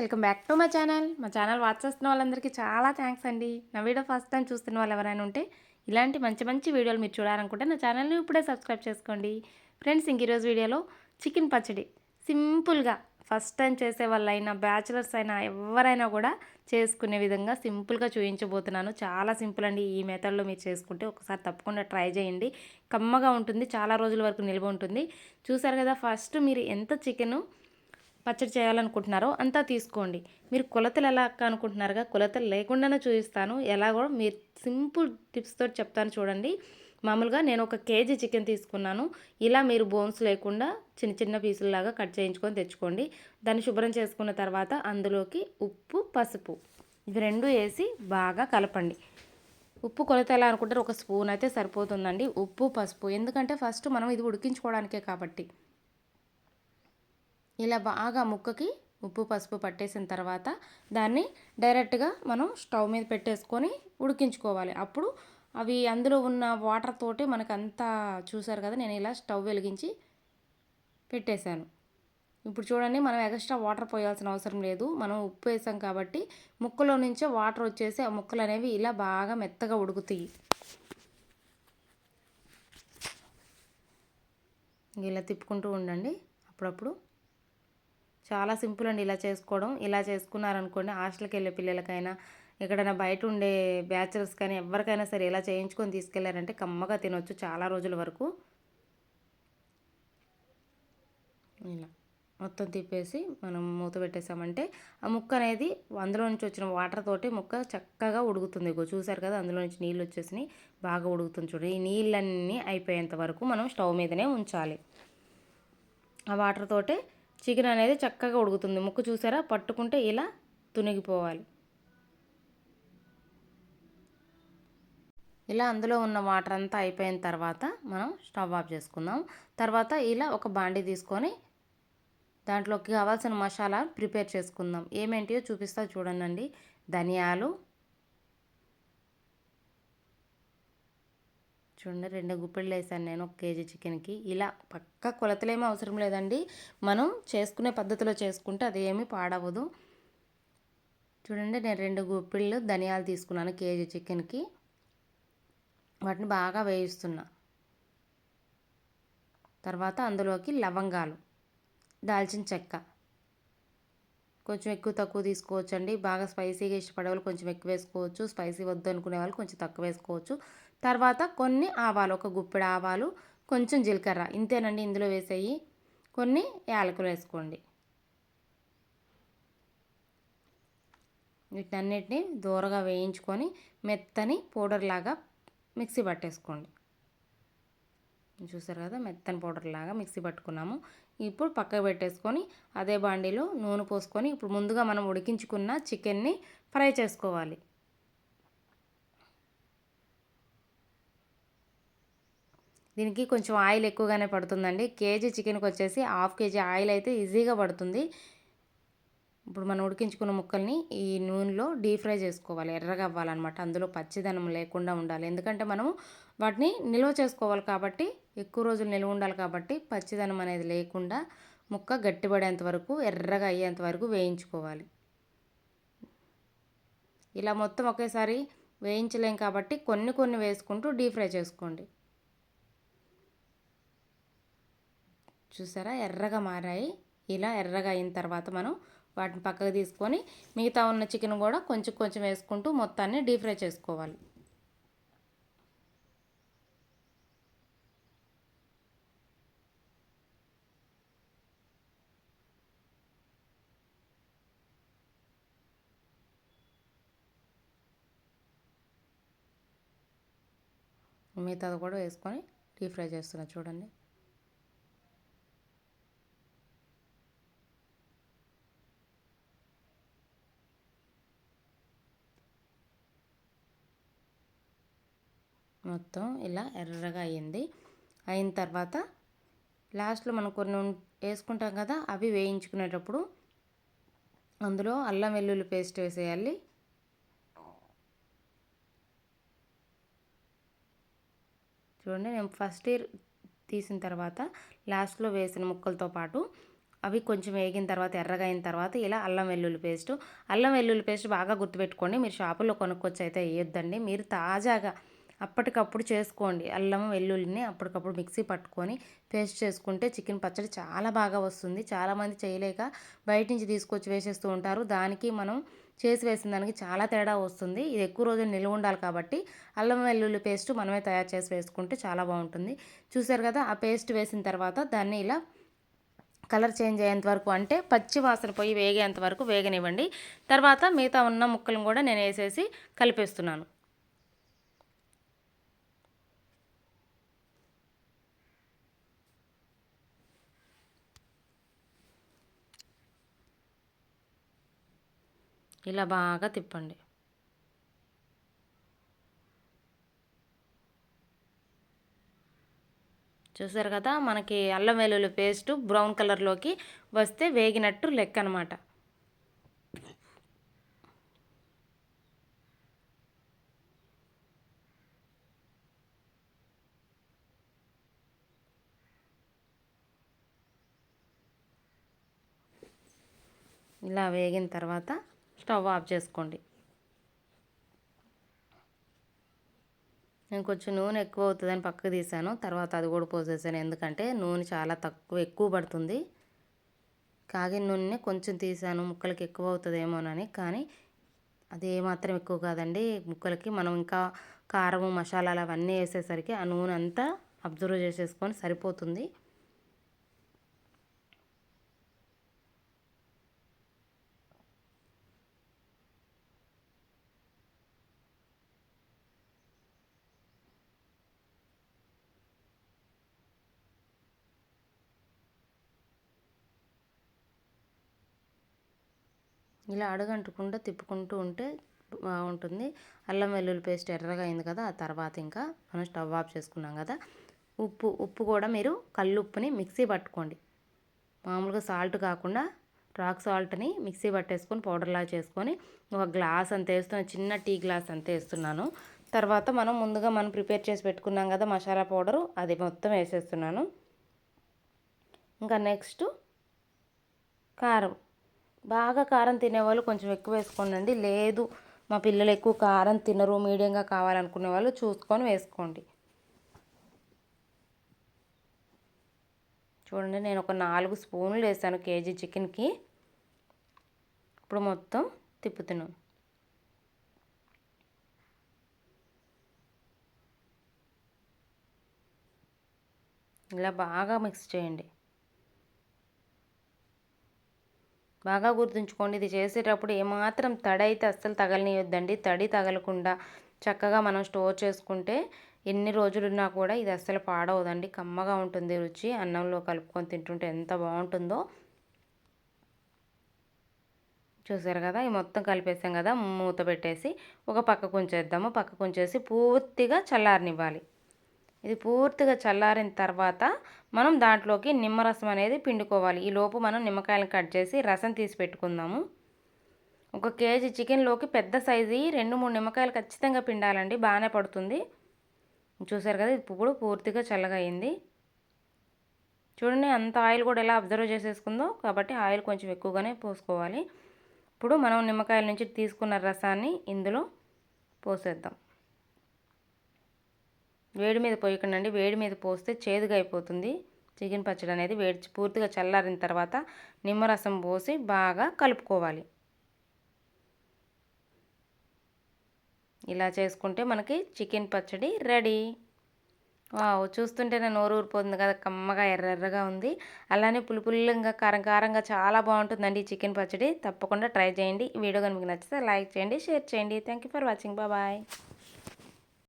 Welcome back to మా channel. మా channel watch చేస్తున్న వాళ్ళందరికీ చాలా థ్యాంక్స్ అండి. నా వీడియో ఫస్ట్ టైం చూస్తున్న వాళ్ళు ఎవరైనా ఉంటే ఇలాంటి మంచి మంచి వీడియోలు మీరు చూడాలనుకుంటే నా ఛానల్ని ఇప్పుడే సబ్స్క్రైబ్ చేసుకోండి. ఫ్రెండ్స్ ఇంక ఈరోజు వీడియోలో చికెన్ పచ్చడి. సింపుల్గా ఫస్ట్ టైం చేసే వాళ్ళైనా బ్యాచిలర్స్ అయినా ఎవరైనా కూడా చేసుకునే విధంగా సింపుల్గా చూపించబోతున్నాను చాలా సింపుల్ అండి. ఈ మెథడ్లో మీరు చేసుకుంటే ఒకసారి తప్పకుండా ట్రై చేయండి. కమ్మగా ఉంటుంది చాలా రోజుల వరకు నిల్వ ఉంటుంది. చూసారు కదా ఫస్ట్ మీరు ఎంత చికెను పచ్చడి చేయాలనుకుంటున్నారో అంతా తీసుకోండి. మీరు కొలతలు ఎలా అక్క అనుకుంటున్నారుగా? కొలతలు లేకుండానే చూపిస్తాను. ఎలా కూడా మీరు సింపుల్ టిప్స్తో చెప్తాను చూడండి. మామూలుగా నేను ఒక కేజీ చికెన్ తీసుకున్నాను. ఇలా మీరు బోన్స్ లేకుండా చిన్న చిన్న పీసుల్లాగా కట్ చేయించుకొని తెచ్చుకోండి. దాన్ని శుభ్రం చేసుకున్న తర్వాత అందులోకి ఉప్పు పసుపు ఇవి రెండు వేసి బాగా కలపండి. ఉప్పు కొలత ఎలా అనుకుంటారు ఒక స్పూన్ అయితే సరిపోతుందండి. ఉప్పు పసుపు. ఎందుకంటే ఫస్ట్ మనం ఇది ఉడికించుకోవడానికే కాబట్టి. ఇలా బాగా ముక్కకి ఉప్పు పసుపు పట్టేసిన తర్వాత దాన్ని డైరెక్ట్గా మనం స్టవ్ మీద పెట్టేసుకొని ఉడికించుకోవాలి. అప్పుడు అవి అందులో ఉన్న వాటర్ తోటి మనకు అంతా చూసారు కదా నేను ఇలా స్టవ్ వెలిగించి పెట్టేశాను. ఇప్పుడు చూడండి మనం ఎక్స్ట్రా వాటర్ పోయాల్సిన అవసరం లేదు. మనం ఉప్పు వేసాం కాబట్టి ముక్కలో నుంచే వాటర్ వచ్చేసి ఆ ముక్కలు అనేవి ఇలా బాగా మెత్తగా ఉడుకుతాయి. ఇలా తిప్పుకుంటూ ఉండండి. అప్పుడప్పుడు చాలా సింపుల్ అండి ఇలా చేసుకోవడం. ఇలా చేసుకున్నారనుకోండి హాస్టల్కి వెళ్ళే పిల్లలకైనా ఎక్కడైనా బయట ఉండే బ్యాచులర్స్ కానీ ఎవరికైనా సరే ఇలా చేయించుకొని తీసుకెళ్ళారంటే కమ్మగా తినొచ్చు చాలా రోజుల వరకు. ఇలా మొత్తం తిప్పేసి మనం మూత పెట్టేసామంటే ఆ ముక్క అనేది అందులో నుంచి వచ్చిన వాటర్ తోటి ముక్క చక్కగా ఉడుకుతుంది. ఇగో చూసారు కదా అందులో నుంచి నీళ్ళు వచ్చేసినాయి బాగా ఉడుకుతుంది చూడండి ఈ నీళ్ళన్నీ అయిపోయేంత వరకు మనం స్టవ్ మీదనే ఉంచాలి. ఆ వాటర్ తోటే చికెన్ అనేది చక్కగా ఉడుకుతుంది. ముక్కు చూసారా? పట్టుకుంటే ఇలా తునిగిపోవాలి. ఇలా అందులో ఉన్న వాటర్ అంతా అయిపోయిన తర్వాత మనం స్టవ్ ఆఫ్ చేసుకుందాం. తర్వాత ఇలా ఒక బాండీ తీసుకొని దాంట్లోకి కావాల్సిన మసాలా ప్రిపేర్ చేసుకుందాం. ఏమేంటియో చూపిస్తా చూడండి ధనియాలు చూడండి రెండు గుప్పిళ్ళు వేసాను నేను ఒక కేజీ చికెన్కి. ఇలా పక్క కొలతలేమీ అవసరం లేదండి. మనం చేసుకునే పద్ధతిలో చేసుకుంటే అది ఏమీ పాడవదు చూడండి నేను రెండు గుప్పిళ్ళు ధనియాలు తీసుకున్నాను కేజీ చికెన్కి. వాటిని బాగా వేయిస్తున్నా. తర్వాత అందులోకి లవంగాలు దాల్చిన చెక్క. కొంచెం ఎక్కువ తక్కువ తీసుకోవచ్చు అండి బాగా స్పైసీగా ఇష్టపడే వాళ్ళు కొంచెం ఎక్కువ వేసుకోవచ్చు. స్పైసీ వద్దు అనుకునే వాళ్ళు కొంచెం తక్కువ వేసుకోవచ్చు. తర్వాత కొన్ని ఆవాలు ఒక గుప్పెడు ఆవాలు కొంచెం జీలకర్ర ఇంతేనండి ఇందులో వేసేయి. కొన్ని యాలకులు వేసుకోండి. వీటన్నిటిని దూరగా వేయించుకొని మెత్తని పౌడర్ లాగా మిక్సీ పట్టేసుకోండి. చూసారు కదా మెత్తని పౌడర్ లాగా మిక్సీ పట్టుకున్నాము. ఇప్పుడు పక్కకు పెట్టేసుకొని అదే బాండీలో నూనె పోసుకొని ఇప్పుడు ముందుగా మనం ఉడికించుకున్న చికెన్ని ఫ్రై చేసుకోవాలి. దీనికి కొంచెం ఆయిల్ ఎక్కువగానే పడుతుందండి. కేజీ చికెన్కి వచ్చేసి హాఫ్ కేజీ ఆయిల్ అయితే ఈజీగా పడుతుంది. ఇప్పుడు మనం ఉడికించుకున్న ముక్కల్ని ఈ నూనెలో డీప్ ఫ్రై చేసుకోవాలి. ఎర్రగా అవ్వాలన్నమాట. అందులో పచ్చిదనం లేకుండా ఉండాలి. ఎందుకంటే మనము వాటిని నిల్వ చేసుకోవాలి కాబట్టి ఎక్కువ రోజులు నిల్వ ఉండాలి కాబట్టి పచ్చిదనం అనేది లేకుండా ముక్క గట్టిపడేంత వరకు ఎర్రగా అయ్యేంత వరకు వేయించుకోవాలి. ఇలా మొత్తం ఒకేసారి వేయించలేం కాబట్టి కొన్ని కొన్ని వేసుకుంటూ డీప్ ఫ్రై చేసుకోండి. చూసారా? ఎర్రగా మారాయి. ఇలా ఎర్రగా అయిన తర్వాత మనం వాటిని పక్కకు తీసుకొని మిగతా ఉన్న చికెన్ కూడా కొంచెం కొంచెం వేసుకుంటూ మొత్తాన్ని డీప్ ఫ్రై చేసుకోవాలి. మిగతాది కూడా వేసుకొని డీప్ ఫ్రై చేస్తున్నా చూడండి. మొత్తం ఇలా ఎర్రగా అయింది. అయిన తర్వాత లాస్ట్లో మనం కొన్ని వేసుకుంటాం కదా అవి వేయించుకునేటప్పుడు అందులో అల్లం వెల్లుల్లి పేస్ట్ వేసేయాలి. చూడండి నేను ఫస్ట్ ఇయర్ తీసిన తర్వాత లాస్ట్లో వేసిన ముక్కలతో పాటు అవి కొంచెం వేగిన తర్వాత ఎర్రగా అయిన తర్వాత ఇలా అల్లం వెల్లుల్లి పేస్ట్. అల్లం వెల్లుల్లి పేస్ట్ బాగా గుర్తుపెట్టుకోండి మీరు షాపుల్లో కొనుక్కొచ్చి అయితే వేయొద్దండి. మీరు తాజాగా అప్పటికప్పుడు చేసుకోండి. అల్లం వెల్లుల్లిని అప్పటికప్పుడు మిక్సీ పట్టుకొని పేస్ట్ చేసుకుంటే చికెన్ పచ్చడి చాలా బాగా వస్తుంది. చాలామంది చేయలేక బయట నుంచి తీసుకొచ్చి వేసేస్తూ ఉంటారు. దానికి మనం చేసి వేసిన దానికి చాలా తేడా వస్తుంది. ఇది ఎక్కువ రోజులు నిల్వ ఉండాలి కాబట్టి అల్లం వెల్లుల్లి పేస్ట్ మనమే తయారు చేసి వేసుకుంటే చాలా బాగుంటుంది. చూసారు కదా ఆ పేస్ట్ వేసిన తర్వాత దాన్ని ఇలా కలర్ చేంజ్ అయ్యేంత వరకు అంటే పచ్చి వాసన పోయి వేగేంత వరకు వేగనివ్వండి. తర్వాత మిగతా ఉన్న ముక్కలను కూడా నేను వేసేసి కలిపేస్తున్నాను. ఇలా బాగా తిప్పండి. చూసారు కదా మనకి అల్లం వెల్లుల్లి పేస్ట్ బ్రౌన్ కలర్లోకి వస్తే వేగినట్టు లెక్క అనమాట ఇలా వేగిన తర్వాత స్టవ్ ఆఫ్ చేసుకోండి. నేను కొంచెం నూనె ఎక్కువ అవుతుందని పక్కకు తీసాను. తర్వాత అది కూడా పోసేసాను. ఎందుకంటే నూనె చాలా తక్కువ ఎక్కువ పడుతుంది. కాగిన నూనె కొంచెం తీసాను. ముక్కలకి ఎక్కువ అవుతుందేమోనని. కానీ అది ఏమాత్రం ఎక్కువ కాదండి. ముక్కలకి మనం ఇంకా కారము మసాలాలు అవన్నీ వేసేసరికి ఆ నూనె అంతా అబ్జర్వ్ చేసేసుకొని సరిపోతుంది. ఇలా అడుగంటకుండా తిప్పుకుంటూ ఉంటే బాగుంటుంది అల్లం వెల్లుల్లి పేస్ట్ ఎర్రగా అయింది కదా ఆ తర్వాత ఇంకా మనం స్టవ్ ఆఫ్ చేసుకున్నాం కదా. ఉప్పు ఉప్పు కూడా మీరు కల్లుప్పుని మిక్సీ పట్టుకోండి. మామూలుగా సాల్ట్ కాకుండా రాక్ సాల్ట్ని మిక్సీ పట్టేసుకొని పౌడర్లా చేసుకొని ఒక గ్లాస్ అంత వేస్తున్నా చిన్న టీ గ్లాస్ అంత వేస్తున్నాను. తర్వాత మనం ముందుగా మనం ప్రిపేర్ చేసి పెట్టుకున్నాం కదా మసాలా పౌడరు అది మొత్తం వేసేస్తున్నాను. ఇంకా నెక్స్ట్ కారం. బాగా కారం తినేవాళ్ళు కొంచెం ఎక్కువ వేసుకోండి లేదు మా పిల్లలు ఎక్కువ కారం తినరు మీడియంగా కావాలనుకునే వాళ్ళు చూసుకొని వేసుకోండి. చూడండి నేను ఒక నాలుగు స్పూన్లు వేసాను కేజీ చికెన్కి. ఇప్పుడు మొత్తం తిప్పుతున్నాను ఇలా బాగా మిక్స్ చేయండి. బాగా గుర్తుంచుకోండి. ఇది చేసేటప్పుడు ఏమాత్రం తడి అయితే అస్సలు తగలనియొద్దండి. తడి తగలకుండా చక్కగా మనం స్టోర్ చేసుకుంటే ఎన్ని రోజులున్నా కూడా ఇది అస్సలు పాడవదండి. కమ్మగా ఉంటుంది రుచి. అన్నంలో కలుపుకొని తింటుంటే ఎంత బాగుంటుందో. చూసారు కదా? ఈ మొత్తం కలిపేసాం కదా? మూత పెట్టేసి ఒక పక్కకు ఉంచేద్దాము పక్కకు ఉంచేసి పూర్తిగా చల్లారనివ్వాలి. ఇది పూర్తిగా చల్లారిన తర్వాత మనం దాంట్లోకి నిమ్మరసం అనేది పిండుకోవాలి. ఈ లోపు మనం నిమ్మకాయలను కట్ చేసి రసం తీసి పెట్టుకుందాము. ఒక కేజీ చికెన్లోకి పెద్ద సైజు రెండు మూడు నిమ్మకాయలు ఖచ్చితంగా పిండాలండి. బాగానే పడుతుంది. చూసారు కదా ఇప్పుడు పూర్తిగా చల్లగా అయింది చూడండి అంత ఆయిల్ కూడా ఎలా అబ్జర్వ్ చేసేసుకుందో కాబట్టి ఆయిల్ కొంచెం ఎక్కువగానే పోసుకోవాలి. ఇప్పుడు మనం నిమ్మకాయల నుంచి తీసుకున్న రసాన్ని ఇందులో పోసేద్దాం. వేడి మీద పోయకండి వేడి మీద పోస్తే చేదుగా అయిపోతుంది చికెన్ పచ్చడి అనేది వేడి పూర్తిగా చల్లారిన తర్వాత నిమ్మరసం పోసి బాగా కలుపుకోవాలి. ఇలా చేసుకుంటే మనకి చికెన్ పచ్చడి రెడీ. వావ్ చూస్తుంటేనే నోరు ఊరిపోతుంది కదా కమ్మగా ఎర్రెర్రగా ఉంది. అలానే పులుపుల్లంగా కారం కారంగా చాలా బాగుంటుందండి చికెన్ పచ్చడి. తప్పకుండా ట్రై చేయండి. వీడియో కనుక మీకు నచ్చితే లైక్ చేయండి షేర్ చేయండి. Thank you for watching. Bye.